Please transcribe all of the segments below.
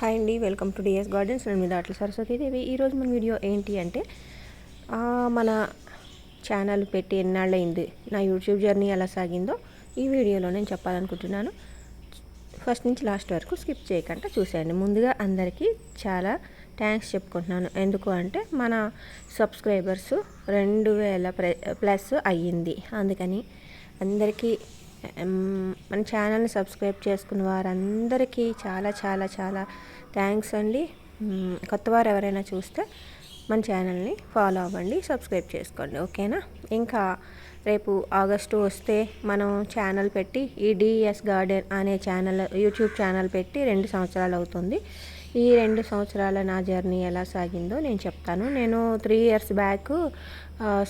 Hi అండి welcome to DS gardens. నేను మీద అట్ల సరస్వతీదేవి ఈరోజు మన వీడియో ఏంటి అంటే మన ఛానల్ పెట్టి ఎన్నాళ్ళైంది నా యూట్యూబ్ జర్నీ ఎలా సాగిందో ఈ వీడియోలో నేను చెప్పాలనుకుంటున్నాను. ఫస్ట్ నుంచి లాస్ట్ వరకు స్కిప్ చేయకుండా చూసేయండి. ముందుగా అందరికీ చాలా థ్యాంక్స్ చెప్పుకుంటున్నాను. ఎందుకు అంటే మన సబ్స్క్రైబర్స్ రెండు వేల ప్లస్ అయ్యింది. అందుకని అందరికీ మన ఛానల్ని సబ్స్క్రైబ్ చేసుకున్న వారందరికీ చాలా చాలా చాలా థ్యాంక్స్ అండి. కొత్త వారు ఎవరైనా చూస్తే మన ఛానల్ని ఫాలో అవ్వండి సబ్స్క్రైబ్ చేసుకోండి ఓకేనా? ఇంకా రేపు ఆగస్టు వస్తే మనం ఛానల్ పెట్టి ఈ డిఎస్ గార్డెన్ అనే ఛానల్ యూట్యూబ్ ఛానల్ పెట్టి రెండు సంవత్సరాలు అవుతుంది. ఈ రెండు సంవత్సరాల నా జర్నీ ఎలా సాగిందో నేను చెప్తాను. నేను three years back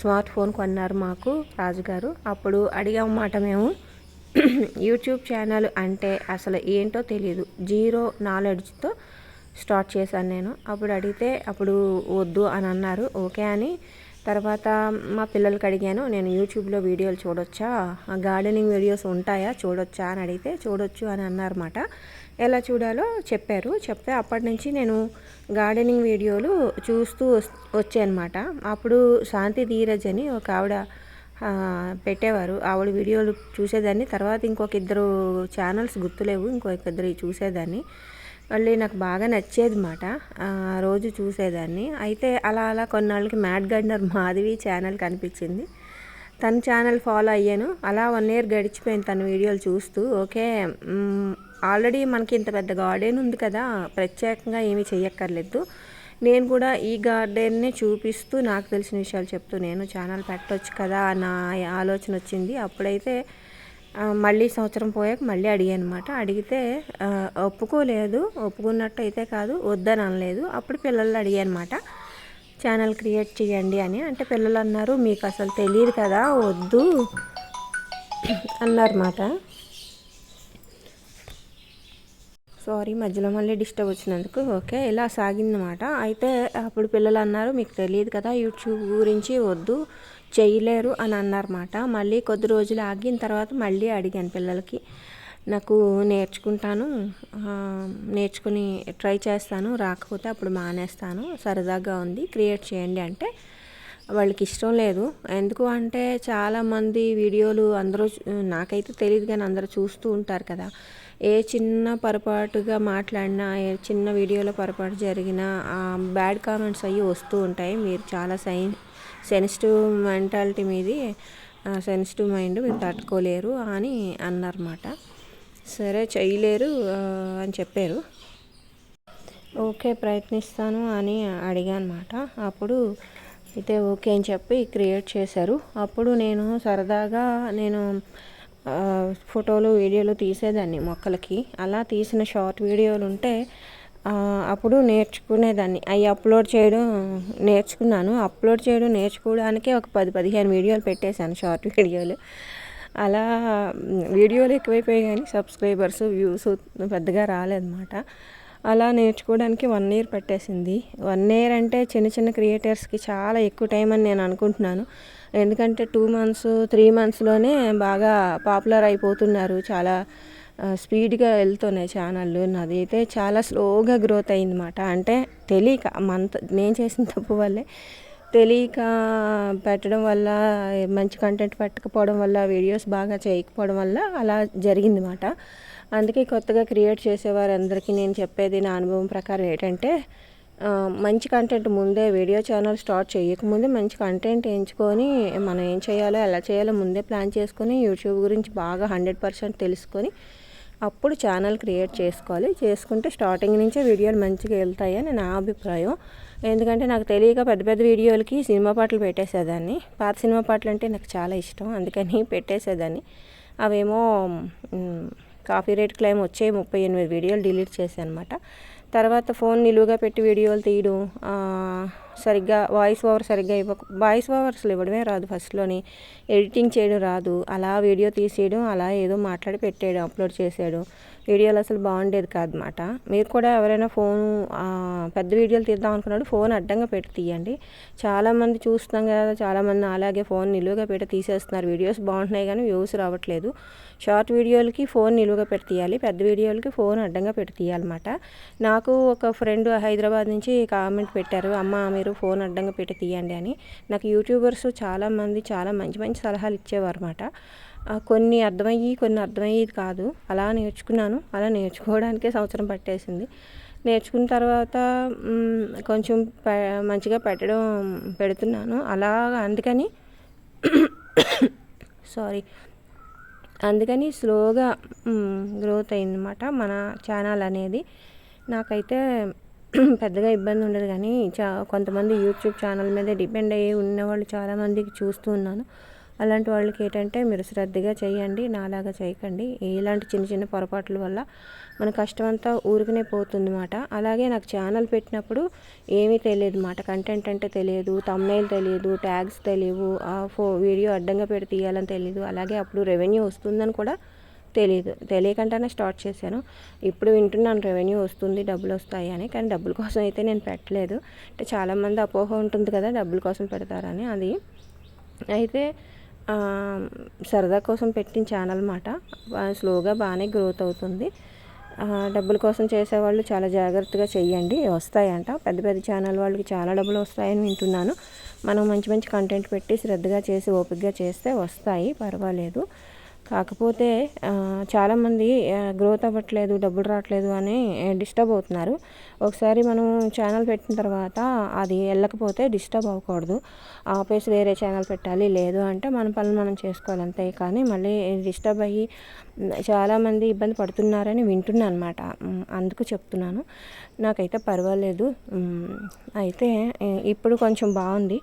smart phone కొన్నారు మాకు రాజుగారు. అప్పుడు అడిగామన్నమాట మేము. యూట్యూబ్ ఛానల్ అంటే అసలు ఏంటో తెలియదు జీరో నాలెడ్జ్తో స్టార్ట్ చేశాను నేను. అప్పుడు అడిగితే అప్పుడు వద్దు అని అన్నారు. ఓకే అని. తర్వాత మా పిల్లలకి అడిగాను నేను యూట్యూబ్లో వీడియోలు చూడొచ్చా? గార్డెనింగ్ వీడియోస్ ఉంటాయా? చూడొచ్చా? అని అడిగితే చూడొచ్చు అని అన్నారన్నమాట. ఎలా చూడాలో చెప్పారు. చెప్తే అప్పటి నుంచి నేను గార్డెనింగ్ వీడియోలు చూస్తూ వచ్చానమాట అప్పుడు శాంతి ధీరజ్ అని ఒక ఆవిడ పెట్టేవారు. ఆవిడ వీడియోలు చూసేదాన్ని. తర్వాత ఇంకొక ఇద్దరు ఛానల్స్ గుర్తులేవు. ఇంకొక ఇద్దరు చూసేదాన్ని. మళ్ళీ నాకు బాగా నచ్చేది మాట రోజు చూసేదాన్ని. అయితే అలా అలా కొన్నాళ్ళకి మ్యాడ్ గార్డెనర్ మాధవి ఛానల్ కనిపించింది. తన ఛానల్ ఫాలో అయ్యాను. అలా వన్ ఇయర్ గడిచిపోయింది తన వీడియోలు చూస్తూ. ఓకే ఆల్రెడీ మనకి ఇంత పెద్ద గార్డెన్ ఉంది కదా. ప్రత్యేకంగా ఏమీ చెయ్యక్కర్లేదు. నేను కూడా ఈ గార్డెన్ని చూపిస్తూ నాకు తెలిసిన విషయాలు చెప్తూ నేను ఛానల్ పెట్టవచ్చు కదా నా ఆలోచన వచ్చింది. అప్పుడైతే మళ్ళీ సంవత్సరం పోయాక మళ్ళీ అడిగాను అనమాట అడిగితే ఒప్పుకోలేదు. ఒప్పుకున్నట్టు అయితే కాదు వద్దని అనలేదు. అప్పుడు పిల్లలు అడిగాను అనమాట ఛానల్ క్రియేట్ చేయండి అని. అంటే పిల్లలు అన్నారు మీకు అసలు తెలియదు కదా వద్దు అన్నారన్నమాట సారీ మధ్యలో మళ్ళీ డిస్టర్బ్ వచ్చినందుకు. ఓకే ఇలా సాగిందన్నమాట అయితే అప్పుడు పిల్లలు అన్నారు మీకు తెలియదు కదా యూట్యూబ్ గురించి వద్దు చేయలేరు అని అన్నారన్నమాట. మళ్ళీ కొద్ది రోజులు ఆగిన తర్వాత మళ్ళీ అడిగాను పిల్లలకి నాకు నేర్చుకుంటాను నేర్చుకుని ట్రై చేస్తాను రాకపోతే అప్పుడు మానేస్తాను సరదాగా ఉంది క్రియేట్ చేయండి అంటే వాళ్ళకి ఇష్టం లేదు. ఎందుకు అంటే చాలామంది వీడియోలు అందరూ నాకైతే తెలియదు కానీ అందరూ చూస్తూ ఉంటారు కదా. ఏ చిన్న పొరపాటుగా మాట్లాడినా ఏ చిన్న వీడియోలో పొరపాటు జరిగినా బ్యాడ్ కామెంట్స్ అవి వస్తూ ఉంటాయి. మీరు చాలా సై సెన్సిటివ్ మెంటాలిటీ మీది సెన్సిటివ్ మైండ్ మీరు తట్టుకోలేరు అని అన్నారన్నమాట. సరే చేయలేరు అని చెప్పారు. ఓకే ప్రయత్నిస్తాను అని అడిగానమాట అప్పుడు అయితే ఓకే అని చెప్పి క్రియేట్ చేశారు. అప్పుడు నేను సరదాగా నేను ఫోటోలు వీడియోలు తీసేదాన్ని మొక్కలకి. అలా తీసిన షార్ట్ వీడియోలు ఉంటే అప్పుడు నేర్చుకునేదాన్ని. అవి అప్లోడ్ చేయడం నేర్చుకున్నాను. అప్లోడ్ చేయడం నేర్చుకోవడానికే ఒక పది పదిహేను వీడియోలు పెట్టేశాను షార్ట్ వీడియోలు. అలా వీడియోలు ఎక్కువైపోయాయి కానీ సబ్స్క్రైబర్స్ వ్యూస్ పెద్దగా రాలేదన్నమాట. అలా నేర్చుకోవడానికి వన్ ఇయర్ పెట్టేసింది. వన్ ఇయర్ అంటే చిన్న చిన్న క్రియేటర్స్కి చాలా ఎక్కువ టైం అని నేను అనుకుంటున్నాను. ఎందుకంటే టూ మంత్స్ త్రీ మంత్స్లోనే బాగా పాపులర్ అయిపోతున్నారు. చాలా స్పీడ్గా వెళ్తున్నాయి ఛానళ్ళు. నాది అయితే చాలా స్లోగా గ్రోత్ అయిందన్నమాట. అంటే తెలియక మంత్ నేను చేసిన తప్పు వల్లే తెలియక పెట్టడం వల్ల మంచి కంటెంట్ పెట్టకపోవడం వల్ల వీడియోస్ బాగా చేయకపోవడం వల్ల అలా జరిగిందన్నమాట. అందుకే కొత్తగా క్రియేట్ చేసేవారందరికీ నేను చెప్పేది నా అనుభవం ప్రకారం ఏంటంటే మంచి కంటెంట్ ముందే వీడియో ఛానల్ స్టార్ట్ చేయకముందే మంచి కంటెంట్ ఎంచుకొని మనం ఏం చేయాలో ఎలా చేయాలో ముందే ప్లాన్ చేసుకొని యూట్యూబ్ గురించి బాగా హండ్రెడ్ పర్సెంట్ తెలుసుకొని అప్పుడు ఛానల్ క్రియేట్ చేసుకోవాలి. చేసుకుంటే స్టార్టింగ్ నుంచే వీడియోలు మంచిగా వెళ్తాయని నా అభిప్రాయం. ఎందుకంటే నాకు తెలియక పెద్ద పెద్ద వీడియోలకి సినిమా పాటలు పెట్టేసేదాన్ని. పాత సినిమా పాటలు అంటే నాకు చాలా ఇష్టం. అందుకని పెట్టేసేదాన్ని. అవేమో కాఫీ కాపీ రేట్ క్లైమ్ వచ్చే ముప్పై ఎనిమిది వీడియోలు డిలీట్ చేశాను అనమాట తర్వాత ఫోన్ నిలువుగా పెట్టి వీడియోలు తీయడం సరిగ్గా వాయిస్ ఓవర్ సరిగ్గా ఇవ్వక వాయిస్ ఓవర్స్లు ఇవ్వడమే రాదు ఫస్ట్లోని. ఎడిటింగ్ చేయడం రాదు. అలా వీడియో తీసేయడం అలా ఏదో మాట్లాడి పెట్టేయడం అప్లోడ్ చేసేయడం. వీడియోలు అసలు బాగుండేది కాదనమాట. మీరు కూడా ఎవరైనా ఫోన్ పెద్ద వీడియోలు తీద్దాం అనుకున్నాడు ఫోన్ అడ్డంగా పెట్టి తీయండి. చాలామంది చూస్తున్నాం కదా చాలామంది అలాగే ఫోన్ నిలువుగా పెట్టి తీసేస్తున్నారు. వీడియోస్ బాగుంటున్నాయి కానీ వ్యూస్ రావట్లేదు. షార్ట్ వీడియోలకి ఫోన్ నిలువుగా పెట్టి తీయాలి. పెద్ద వీడియోలకి ఫోన్ అడ్డంగా పెట్టి తీయాలన్నమాట. నాకు ఒక ఫ్రెండ్ హైదరాబాద్ నుంచి కామెంట్ పెట్టారు అమ్మ మీరు ఫోన్ అడ్డంగా పెట్టి తీయండి అని. నాకు యూట్యూబర్స్ చాలామంది చాలా మంచి మంచి సలహాలు ఇచ్చేవారు అనమాట కొన్ని అర్థమయ్యి కొన్ని అర్థమయ్యేది కాదు. అలా నేర్చుకున్నాను. అలా నేర్చుకోవడానికే సంవత్సరం పట్టేసింది. నేర్చుకున్న తర్వాత కొంచెం మంచిగా పెట్టడం పెడుతున్నాను. అలాగా అందుకని సారీ. అందుకని స్లోగా గ్రోత్ అయిందన్నమాట మన ఛానల్ అనేది. నాకైతే పెద్దగా ఇబ్బంది ఉండదు కానీ చా కొంతమంది యూట్యూబ్ ఛానల్ మీద డిపెండ్ అయ్యి ఉన్నవాళ్ళు చాలామందికి చూస్తూ ఉన్నాను. అలాంటి వాళ్ళకి ఏంటంటే మీరు శ్రద్ధగా చేయండి నాలాగా చేయకండి. ఇలాంటి చిన్న చిన్న పొరపాట్ల వల్ల మన కష్టం అంతా ఊరికనే పోతుందన్నమాట. అలాగే నాకు ఛానల్ పెట్టినప్పుడు ఏమీ తెలియదు మాట కంటెంట్ అంటే తెలియదు తమ్నైల్ తెలియదు ట్యాగ్స్ తెలియవు ఆ ఫో వీడియో అడ్డంగా పెట్టి తీయాలని తెలియదు. అలాగే అప్పుడు రెవెన్యూ వస్తుందని కూడా తెలియదు. తెలియకుండానే స్టార్ట్ చేశాను. ఇప్పుడు వింటున్నాను రెవెన్యూ వస్తుంది డబ్బులు వస్తాయి అని. కానీ డబ్బుల కోసం అయితే నేను పెట్టలేదు. అంటే చాలామంది అపోహ ఉంటుంది కదా డబ్బుల కోసం పెడతారని. అది అయితే సరదా కోసం పెట్టిన ఛానల్ మాట. స్లోగా బాగానే గ్రోత్ అవుతుంది. డబ్బుల కోసం చేసేవాళ్ళు చాలా జాగ్రత్తగా చెయ్యండి. వస్తాయంట. పెద్ద పెద్ద ఛానల్ వాళ్ళకి చాలా డబ్బులు వస్తాయని వింటున్నాను. మనం మంచి మంచి కంటెంట్ పెట్టి శ్రద్ధగా చేసి ఓపికగా చేస్తే వస్తాయి. పర్వాలేదు. కాకపోతే చాలామంది గ్రోత్ అవ్వట్లేదు డబ్బులు రావట్లేదు అని డిస్టర్బ్ అవుతున్నారు. ఒకసారి మనం ఛానల్ పెట్టిన తర్వాత అది వెళ్ళకపోతే డిస్టర్బ్ అవ్వకూడదు. ఆపేసి వేరే ఛానల్ పెట్టాలి. లేదు అంటే మన పనులు మనం చేసుకోవాలి అంతే. కానీ మళ్ళీ డిస్టర్బ్ అయ్యి చాలామంది ఇబ్బంది పడుతున్నారని వింటున్నాను అనమాట అందుకు చెప్తున్నాను. నాకైతే పర్వాలేదు. అయితే ఇప్పుడు కొంచెం బాగుంది.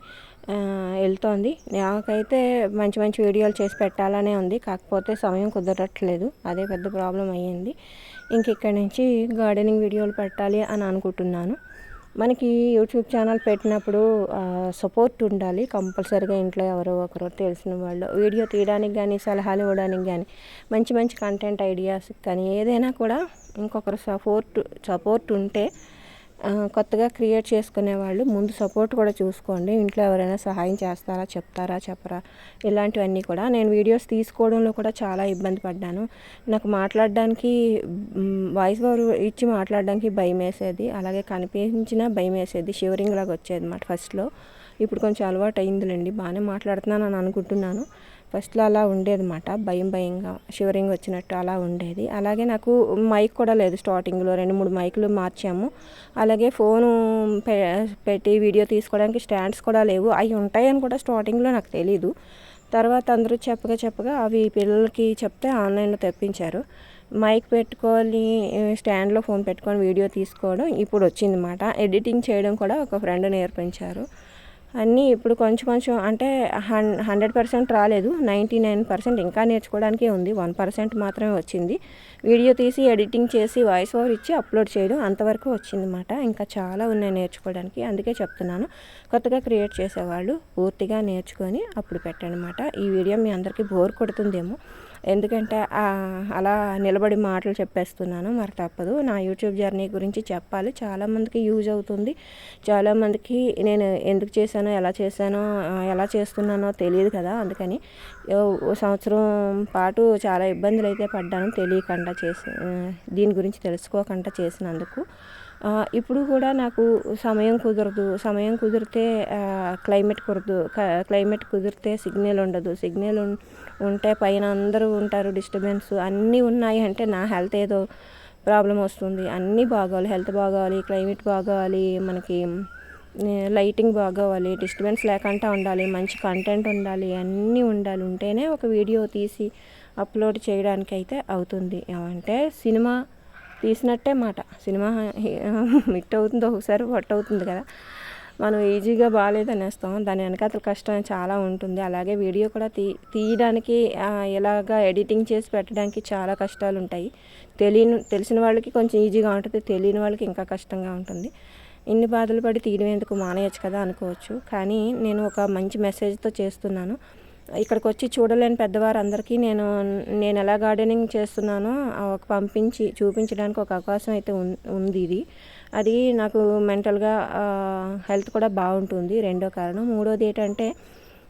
వెళ్తోంది. నాకైతే మంచి మంచి వీడియోలు చేసి పెట్టాలనే ఉంది. కాకపోతే సమయం కుదరట్లేదు. అదే పెద్ద ప్రాబ్లం అయ్యింది. ఇంక ఇక్కడి నుంచి గార్డెనింగ్ వీడియోలు పెట్టాలి అని అనుకుంటున్నాను. మనకి యూట్యూబ్ ఛానల్ పెట్టినప్పుడు సపోర్ట్ ఉండాలి. కంపల్సరీగా ఇంట్లో ఎవరో ఒకరు తెలిసిన వాళ్ళు. వీడియో తీయడానికి కానీ సలహాలు ఇవ్వడానికి కానీ మంచి మంచి కంటెంట్ ఐడియాస్ కానీ ఏదైనా కూడా ఇంకొకరు సపోర్ట్ సపోర్ట్ ఉంటే కొత్తగా క్రియేట్ చేసుకునే వాళ్ళు ముందు సపోర్ట్ కూడా చూసుకోండి. ఇంట్లో ఎవరైనా సహాయం చేస్తారా చెప్తారా చెప్పరా? ఇలాంటివన్నీ కూడా. నేను వీడియోస్ తీసుకోవడంలో కూడా చాలా ఇబ్బంది పడ్డాను. నాకు మాట్లాడడానికి వాయిస్ ఓవర్ ఇచ్చి మాట్లాడడానికి భయం వేసేది. అలాగే కనిపించిన భయం వేసేది. షివరింగ్ లాగా వచ్చేది అన్నమాట ఫస్ట్లో. ఇప్పుడు కొంచెం అలవాటు అయిందిలేండి. బాగానే మాట్లాడుతున్నాను అని అనుకుంటున్నాను. ఫస్ట్లో అలా ఉండేదన్నమాట. భయం భయంగా షివరింగ్ వచ్చినట్టు అలా ఉండేది. అలాగే నాకు మైక్ కూడా లేదు స్టార్టింగ్లో. రెండు మూడు మైకులు మార్చాము. అలాగే ఫోను పెట్టి వీడియో తీసుకోవడానికి స్టాండ్స్ కూడా లేవు. అవి ఉంటాయని కూడా స్టార్టింగ్లో నాకు తెలీదు. తర్వాత అందరూ చెప్పగా చెప్పగా అవి పిల్లలకి చెప్తే ఆన్లైన్లో తెప్పించారు. మైక్ పెట్టుకొని స్టాండ్లో ఫోన్ పెట్టుకొని వీడియో తీసుకోవడం ఇప్పుడు వచ్చిందన్నమాట. ఎడిటింగ్ చేయడం కూడా ఒక ఫ్రెండ్ నేర్పించారు. అన్నీ ఇప్పుడు కొంచెం కొంచెం అంటే హన్ హండ్రెడ్ పర్సెంట్ రాలేదు. నైంటీ నైన్ పర్సెంట్ ఇంకా నేర్చుకోవడానికే ఉంది. వన్ పర్సెంట్ మాత్రమే వచ్చింది. వీడియో తీసి ఎడిటింగ్ చేసి వాయిస్ ఓవర్ ఇచ్చి అప్లోడ్ చేయడం అంతవరకు వచ్చిందన్నమాట. ఇంకా చాలా ఉన్నాయి నేర్చుకోవడానికి. అందుకే చెప్తున్నాను. కొత్తగా క్రియేట్ చేసేవాళ్ళు పూర్తిగా నేర్చుకొని అప్పుడు పెట్టనమాట ఈ వీడియో మీ అందరికీ బోర్ కొడుతుందేమో. ఎందుకంటే అలా నిలబడి మాటలు చెప్పేస్తున్నాను మరి తప్పదు. నా యూట్యూబ్ జర్నీ గురించి చెప్పాలి. చాలామందికి యూజ్ అవుతుంది. చాలామందికి నేను ఎందుకు చేశానో ఎలా చేశానో ఎలా చేస్తున్నానో తెలియదు కదా అందుకని సంవత్సరం పాటు చాలా ఇబ్బందులు అయితే పడ్డాను. తెలియకుండా చేసి దీని గురించి తెలుసుకోకుండా చేసినందుకు. ఇప్పుడు కూడా నాకు సమయం కుదరదు. సమయం కుదిరితే క్లైమేట్ కుదరదు క్లైమేట్ కుదిరితే సిగ్నల్ ఉండదు. సిగ్నల్ ఉంటే పైన అందరూ ఉంటారు డిస్టర్బెన్స్ అన్నీ ఉన్నాయి అంటే నా హెల్త్ ఏదో ప్రాబ్లం వస్తుంది. అన్నీ బాగోవాలి. హెల్త్ బాగోవాలి క్లైమేట్ బాగోవాలి మనకి లైటింగ్ బాగోవాలి డిస్టర్బెన్స్ లేకుండా ఉండాలి మంచి కంటెంట్ ఉండాలి అన్నీ ఉండాలి. ఉంటేనే ఒక వీడియో తీసి అప్లోడ్ చేయడానికి అయితే అవుతుంది. అంటే సినిమా తీసినట్టే మాట. సినిమా హిట్ అవుతుంది ఒకసారి వర్ట్ అవుతుంది కదా. మనం ఈజీగా బాగాలేదనేస్తాం దాని వెనకాతల కష్టం చాలా ఉంటుంది. అలాగే వీడియో కూడా తీ తీయడానికి ఎలాగా ఎడిటింగ్ చేసి పెట్టడానికి చాలా కష్టాలు ఉంటాయి. తెలియని తెలిసిన వాళ్ళకి కొంచెం ఈజీగా ఉంటుంది. తెలియని వాళ్ళకి ఇంకా కష్టంగా ఉంటుంది. ఇన్ని బాధలు పడి తీయడం ఎందుకు మానేయచ్చు కదా అనుకోవచ్చు. కానీ నేను ఒక మంచి మెసేజ్తో చేస్తున్నాను. ఇక్కడికి వచ్చి చూడలేని పెద్దవారు అందరికీ నేను నేను ఎలా గార్డెనింగ్ చేస్తున్నానో ఒక పంపించి చూపించడానికి ఒక అవకాశం అయితే ఉంది ఇది. అది నాకు మెంటల్గా హెల్త్ కూడా బాగుంటుంది. రెండో కారణం. మూడోది ఏంటంటే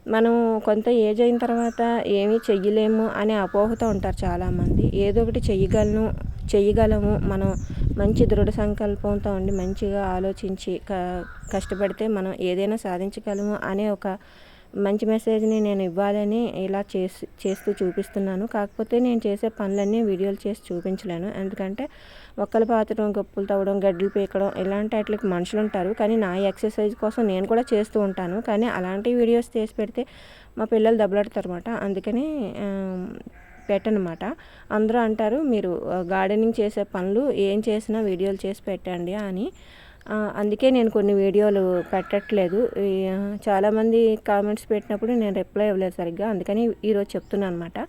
మనం కొంత ఏజ్ అయిన తర్వాత ఏమీ చెయ్యలేము అనే అపోహతో ఉంటారు చాలామంది. ఏదో ఒకటి చెయ్యగలను చెయ్యగలము. మనం మంచి దృఢ సంకల్పంతో ఉండి మంచిగా ఆలోచించి క కష్టపడితే మనం ఏదైనా సాధించగలము అనే ఒక మంచి మెసేజ్ని నేను ఇవ్వాలని ఇలా చేసి చేస్తూ చూపిస్తున్నాను. కాకపోతే నేను చేసే పనులన్నీ వీడియోలు చేసి చూపించలేను. ఎందుకంటే ఒక్కలు పాతడం గప్పులు తవ్వడం గడ్డలు పీకడం ఇలాంటి వాటికి మనుషులు ఉంటారు. కానీ నా ఎక్సర్సైజ్ కోసం నేను కూడా చేస్తూ ఉంటాను. కానీ అలాంటి వీడియోస్ చేసి పెడితే మా పిల్లలు దెబ్బలాడతారు అనమాట అందుకని పెట్టనమాట అందరూ అంటారు మీరు గార్డెనింగ్ చేసే పనులు ఏం చేసినా వీడియోలు చేసి పెట్టండి అని. అందుకే నేను కొన్ని వీడియోలు పెట్టట్లేదు. చాలామంది కామెంట్స్ పెట్టినప్పుడు నేను రిప్లై ఇవ్వలేదు సరిగ్గా. అందుకని ఈరోజు చెప్తున్నాను అనమాట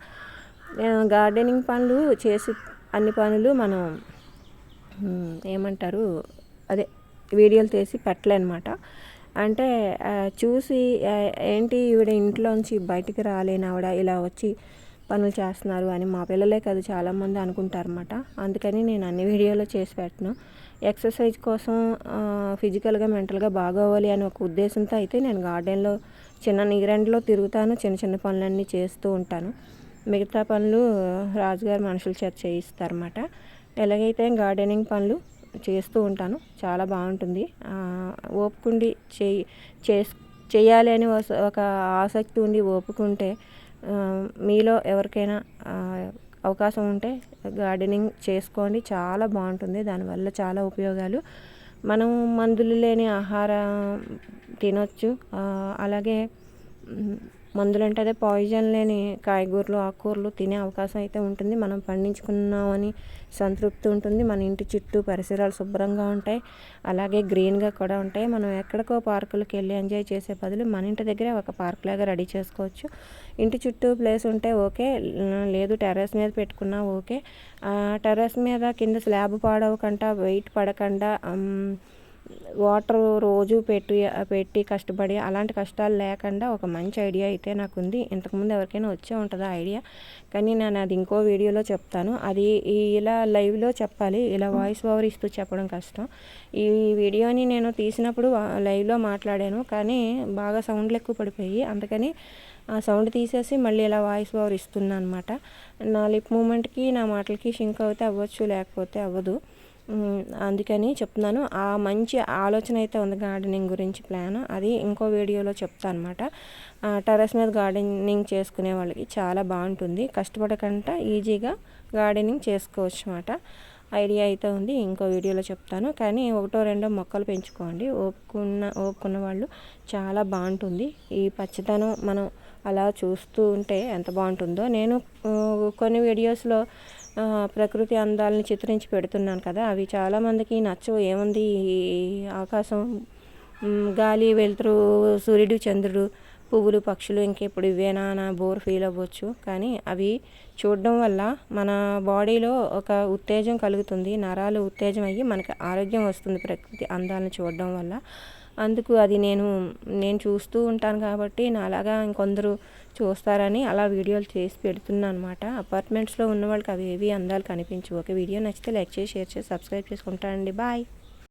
గార్డెనింగ్ పనులు చేసి అన్ని పనులు మనం ఏమంటారు అదే వీడియోలు తీసి పెట్టలేనమాట అంటే చూసి ఏంటి ఈవిడ ఇంట్లోంచి బయటికి రాలేనావిడ ఇలా వచ్చి పనులు చేస్తున్నారు అని మా పిల్లలే కాదు చాలామంది అనుకుంటారన్నమాట. అందుకని నేను అన్ని వీడియోలో చేసి పెట్టను. ఎక్సర్సైజ్ కోసం ఫిజికల్గా మెంటల్గా బాగోవాలి అని ఒక ఉద్దేశంతో అయితే నేను గార్డెన్లో చిన్న నీరెండ్లో తిరుగుతాను చిన్న చిన్న పనులన్నీ చేస్తూ ఉంటాను. మిగతా పనులు రాజుగారి మనుషుల చేత చేయిస్తారన్నమాట. ఎలాగైతే గార్డెనింగ్ పనులు చేస్తూ ఉంటాను చాలా బాగుంటుంది. ఓపుకుండి చేయి చేయాలి అని ఒక ఆసక్తి ఉండి ఓపుకుంటే మీలో ఎవరికైనా అవకాశం ఉంటే గార్డెనింగ్ చేసుకోండి. చాలా బాగుంటుంది. దానివల్ల చాలా ఉపయోగాలు. మనం మందులు లేని ఆహారం తినొచ్చు. అలాగే మందులు అంటే అదే పాయిజన్ లేని కాయగూరలు ఆకుకూరలు తినే అవకాశం అయితే ఉంటుంది. మనం పండించుకున్నామని సంతృప్తి ఉంటుంది. మన ఇంటి చుట్టూ పరిసరాలు శుభ్రంగా ఉంటాయి. అలాగే గ్రీన్గా కూడా ఉంటాయి. మనం ఎక్కడికో పార్కులకు వెళ్ళి ఎంజాయ్ చేసే బదులు మన ఇంటి దగ్గరే ఒక పార్క్ లాగా రెడీ చేసుకోవచ్చు. ఇంటి చుట్టూ ప్లేస్ ఉంటే ఓకే. లేదు టెర్రస్ మీద పెట్టుకున్నా ఓకే. టెర్రస్ మీద కింద స్లాబ్ పాడవకుండా వెయిట్ పడకుండా వాటర్ రోజు పెట్టి పెట్టి కష్టపడి అలాంటి కష్టాలు లేకుండా ఒక మంచి ఐడియా అయితే నాకు ఉంది ఇంతకుముందు ఎవరికైనా వచ్చే ఉంటుందా ఐడియా? కానీ నేను అది ఇంకో వీడియోలో చెప్తాను. అది ఇలా లైవ్లో చెప్పాలి. ఇలా వాయిస్ ఓవర్ ఇస్తూ చెప్పడం కష్టం. ఈ వీడియోని నేను తీసినప్పుడు లైవ్లో మాట్లాడాను. కానీ బాగా సౌండ్లు ఎక్కువ పడిపోయి అందుకని ఆ సౌండ్ తీసేసి మళ్ళీ ఇలా వాయిస్ ఓవర్ ఇస్తున్నాను అనమాట నా లిప్ మూమెంట్కి నా మాటలకి షింక్ అవుతే అవ్వచ్చు లేకపోతే అవ్వదు. అందుకని చెప్తున్నాను. ఆ మంచి ఆలోచన అయితే ఉంది గార్డెనింగ్ గురించి ప్లాన్. అది ఇంకో వీడియోలో చెప్తాను అనమాట టెర్రస్ మీద గార్డెనింగ్ చేసుకునే వాళ్ళకి చాలా బాగుంటుంది. కష్టపడకుండా ఈజీగా గార్డెనింగ్ చేసుకోవచ్చు అనమాట ఐడియా అయితే ఉంది ఇంకో వీడియోలో చెప్తాను. కానీ ఒకటో రెండో మొక్కలు పెంచుకోండి. ఓపుకున్న ఓపుకున్న వాళ్ళు చాలా బాగుంటుంది. ఈ పచ్చదనం మనం అలా చూస్తూ ఉంటే ఎంత బాగుంటుందో. నేను కొన్ని వీడియోస్లో ప్రకృతి అందాలని చిత్రించి పెడుతున్నాను కదా. అవి చాలామందికి నచ్చవు. ఏముంది? ఆకాశం గాలి వెలుతురు సూర్యుడు చంద్రుడు పువ్వులు పక్షులు ఇంకెప్పుడు ఇవేనా నా బోర్ ఫీల్ అవ్వచ్చు. కానీ అవి చూడడం వల్ల మన బాడీలో ఒక ఉత్తేజం కలుగుతుంది. నరాలు ఉత్తేజం అయ్యి మనకి ఆరోగ్యం వస్తుంది ప్రకృతి అందాలను చూడడం వల్ల. అందుకు అది నేను నేను చూస్తూ ఉంటాను కాబట్టి నాలాగా ఇంకొందరు చూస్తారని అలా వీడియోలు చేసి పెడుతున్నా అనమాట అపార్ట్మెంట్స్లో ఉన్న వాళ్ళకి అవి ఏవి అందాలు కనిపించవు. ఒక వీడియో నచ్చితే లైక్ చేసి షేర్ చేసి సబ్స్క్రైబ్ చేసుకుంటానండి. బాయ్.